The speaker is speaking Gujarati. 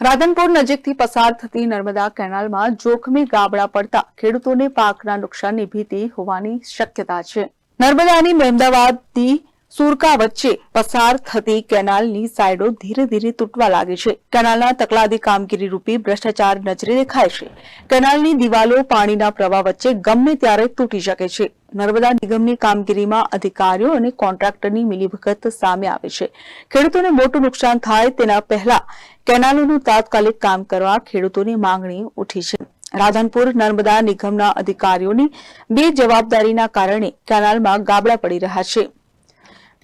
રાધનપુર નજીકથી પસાર થતી નર્મદા કેનાલમાં જોખમી ગાબડા પડતા ખેડૂતોને પાકના નુકસાનની ભીતિ હોવાની શક્યતા છે. નર્મદાની મહેમદાવાદની સુરકા વચ્ચે પસાર થતી કેનાલની સાઇડો ધીરે ધીરે તૂટવા લાગે છે. કેનાલના તકલાદી કામગીરી રૂપી ભ્રષ્ટાચાર નજરે દેખાય છે. કેનાલની દિવાલો પાણીના પ્રવાહ વચ્ચે ગમે ત્યારે તૂટી શકે છે. નર્મદા નિગમની કામગીરીમાં અધિકારીઓ અને કોન્ટ્રાક્ટરની મિલીભગત સામે આવે છે. ખેડૂતોને મોટું નુકસાન થાય તેના પહેલા કેનાલોનું તાત્કાલિક કામ કરવા ખેડૂતોની માંગણી ઉઠી છે. રાધનપુર નર્મદા નિગમના અધિકારીઓની બે જવાબદારીના કારણે કેનાલમાં ગાબડા પડી રહ્યા છે.